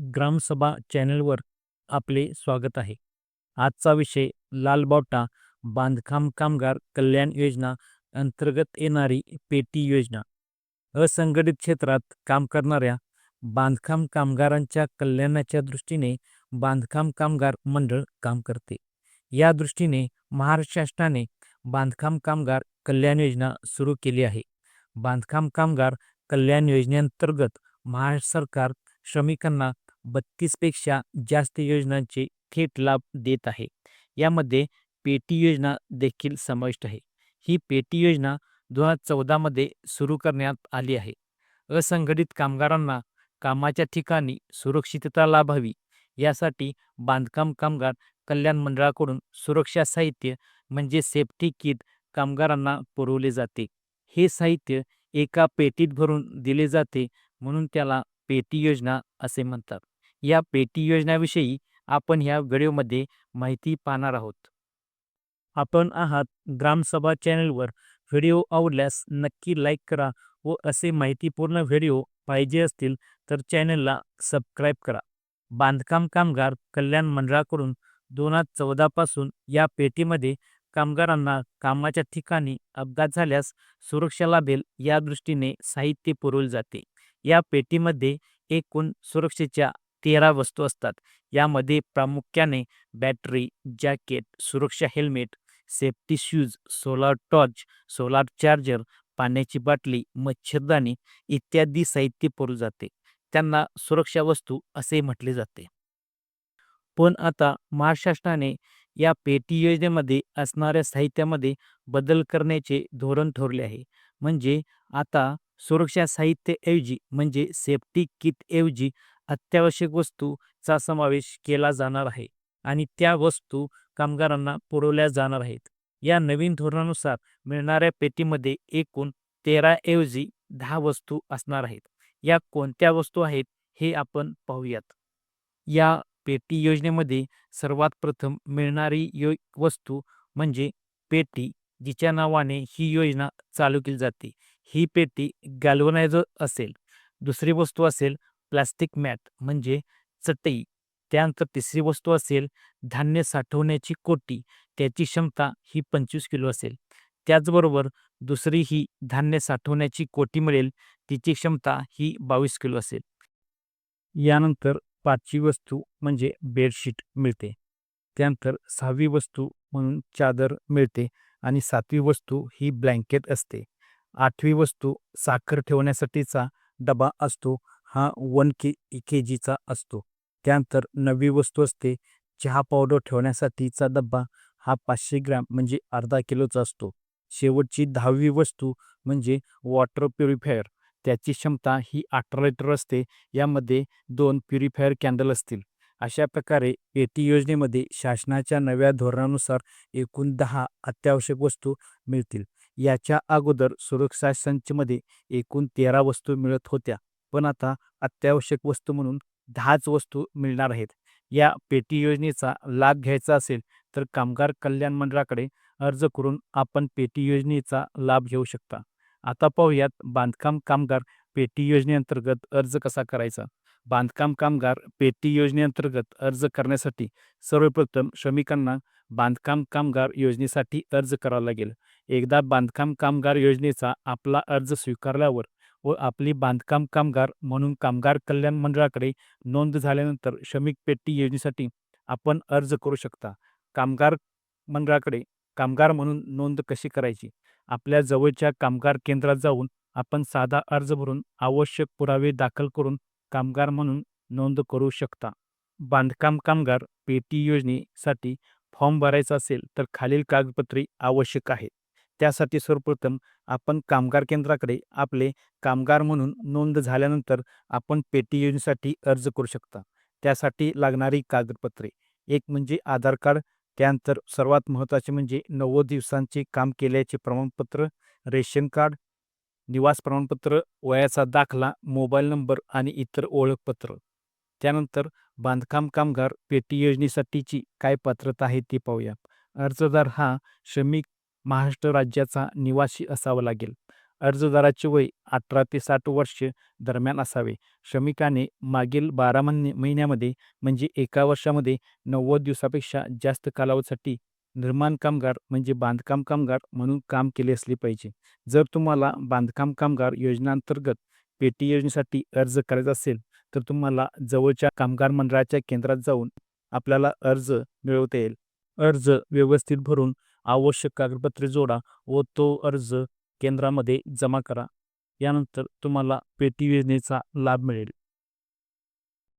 ग्रामसभा चॅनलवर आपले स्वागत आहे. आजचा विषय लालबावटा बांधकाम कामगार कल्याण योजना अंतर्गत येणारी पेटी योजना. असंघटित क्षेत्रात काम करणाऱ्या बांधकाम कामगारांच्या कल्याणाच्या दृष्टीने बांधकाम कामगार मंडळ काम करते. या दृष्टीने महाराष्ट्र शासनाने बांधकाम कामगार कल्याण योजना सुरू केली आहे. बांधकाम कामगार कल्याण योजनेअंतर्गत महाराष्ट्र सरकार श्रमिकांना बत्तीसपेक्षा जास्त योजनांचे थेट लाभ देत आहे. यामध्ये पेटी योजना देखील समाविष्ट आहे. ही पेटी योजना दोन हजार चौदामध्ये सुरू करण्यात आली आहे. असंघटित कामगारांना कामाच्या ठिकाणी सुरक्षितता लाभावी यासाठी बांधकाम कामगार कल्याण मंडळाकडून सुरक्षा साहित्य म्हणजे सेफ्टी किट कामगारांना पुरवले जाते. हे साहित्य एका पेटीत भरून दिले जाते म्हणून त्याला पेटी योजना असे म्हणतात. या पेटी योजनाविषयी आपण ह्या व्हिडिओमध्ये माहिती पाहणार आहोत. आपण आहात ग्रामसभा चॅनलवर. व्हिडिओ आवडल्यास नक्की लाईक करा व असे माहितीपूर्ण व्हिडिओ पाहिजे असतील तर चॅनलला सबस्क्राईब करा. बांधकाम कामगार कल्याण मंडळाकडून दोन हजार चौदापासून या पेटीमध्ये कामगारांना कामाच्या ठिकाणी अपघात झाल्यास सुरक्षा लाभेल या दृष्टीने साहित्य पुरवले जाते. या पेटीमध्ये एकूण सुरक्षेच्या तेरा वस्तू असतात. यामध्ये प्रामुख्याने बॅटरी जॅकेट सुरक्षा helmet safety shoes solar torch solar charger पाण्याची बाटली मच्छरदाणी इत्यादी साहित्य पुरू जाते. त्यांना सुरक्षा वस्तू असे म्हटले जाते. पण आता महाराष्ट्राने या पेटी योजनेमध्ये असणाऱ्या साहित्यामध्ये बदल करण्याचे धोरण ठरले आहे. म्हणजे आता सुरक्षा साहित्याऐवजी म्हणजे सेफ्टी किटऐवजी अत्यावश्यक वस्तूचा समावेश केला जाणार आहे आणि त्या वस्तू कामगारांना पुरवल्या जाणार आहेत. या नवीन धोरणानुसार मिळणाऱ्या पेटीमध्ये एकूण तेरा ऐवजी दहा वस्तू असणार आहेत. या कोणत्या वस्तू आहेत हे आपण पाहूयात. या पेटी योजनेमध्ये सर्वात प्रथम मिळणारी यो वस्तू म्हणजे पेटी जिच्या नावाने ही योजना चालू केली जाते. ही पेटी गॅल्वनायझर असेल. दुसरी वस्तू असेल प्लास्टिक मॅट म्हणजे चटई. त्यानंतर तिसरी वस्तू असेल धान्य साठवण्याची कोटी. त्याची क्षमता ही पंचवीस किलो असेल. त्याचबरोबर दुसरी ही धान्य साठवण्याची कोटी मिळेल. तिची क्षमता ही बावीस किलो असेल. यानंतर पाचवी वस्तू म्हणजे बेडशीट मिळते. त्यानंतर सहावी वस्तू म्हणून चादर मिळते आणि सातवी वस्तू ही ब्लँकेट असते. आठवी वस्तू साखर ठेवण्यासाठीचा डबा असतो. हा वन के के जीचा असतो. त्यानंतर नववी वस्तू असते. चहा पावडर ठेवण्यासाठीचा डब्बा हा पाचशे ग्रॅम म्हणजे अर्धा किलोचा असतो. शेवटची दहावी वस्तू म्हणजे वॉटर प्युरिफायर. त्याची क्षमता ही अठरा लिटर असते. यामध्ये दोन प्युरिफायर कॅन्डल असतील. अशा प्रकारे पेटी योजनेमध्ये शासनाच्या नव्या धोरणानुसार एकूण दहा अत्यावश्यक वस्तू मिळतील. याच्या अगोदर सुरक्षा संचमध्ये एकूण तेरा वस्तू मिळत होत्या. पण आता अत्यावश्यक वस्तू म्हणून दहाच वस्तू मिळणार आहेत. या पेटी योजनेचा लाभ घ्यायचा असेल तर कामगार कल्याण मंडळाकडे अर्ज करून आपण पेटी योजनेचा लाभ घेऊ शकता. आता पाहूयात बांधकाम कामगार पेटी योजनेअंतर्गत अर्ज कसा करायचा? बांधकाम कामगार पेटी योजनेअंतर्गत अर्ज करण्यासाठी सर्वप्रथम श्रमिकांना बांधकाम कामगार योजनेसाठी अर्ज करावा लागेल. एकदा बांधकाम कामगार योजनेचा आपला अर्ज स्वीकारल्यावर व आपली बांधकाम कामगार म्हणून कामगार कल्याण मंडळाकडे नोंद झाल्यानंतर श्रमिक पेटी योजनेसाठी आपण अर्ज करू शकता. कामगार मंडळाकडे कामगार म्हणून नोंद कशी करायची? आपल्या जवळच्या कामगार केंद्रात जाऊन आपण साधा अर्ज भरून आवश्यक पुरावे दाखल करून कामगार म्हणून नोंद करू शकता. बांधकाम कामगार पेटी योजनेसाठी फॉर्म भरायचा असेल तर खालील कागदपत्रे आवश्यक आहेत. त्यासाठी सर्वप्रथम आपण कामगार केंद्राकडे आपले कामगार म्हणून नोंद झाल्यानंतर आपण पेटी योजनेसाठी अर्ज करू शकता. त्यासाठी लागणारी कागदपत्रे. एक म्हणजे आधार कार्ड त्यानंतर सर्वात महत्त्वाचे म्हणजे नव्वद दिवसांचे काम केल्याचे प्रमाणपत्र रेशन कार्ड निवास प्रमाणपत्र वयाचा दाखला मोबाईल नंबर आणि इतर ओळखपत्र. त्यानंतर बांधकाम कामगार पेटी योजनेसाठीची काय पात्रता आहे ती पाहूया. अर्जदार हा श्रमिक महाराष्ट्र राज्याचा निवासी असावा लागेल. अर्जदाराचे वय अठरा ते साठ वर्ष दरम्यान असावे. श्रमिकाने मागील बारा महिने महिन्यामध्ये म्हणजे एका वर्षामध्ये नव्वद दिवसापेक्षा जास्त कालावधीसाठी निर्माण कामगार म्हणजे बांधकाम कामगार म्हणून काम केले असले पाहिजे. जर तुम्हाला बांधकाम कामगार योजनेअंतर्गत पेटी योजनेसाठी अर्ज करायचा असेल तर तुम्हाला जवळच्या कामगार मंडळाच्या केंद्रात जाऊन आपल्याला अर्ज मिळवता येईल. अर्ज व्यवस्थित भरून आवश्यक कागदपत्रे जोडा व तो अर्ज केंद्रामध्ये जमा करा. यानंतर तुम्हाला पेटी योजनेचा लाभ मिळेल.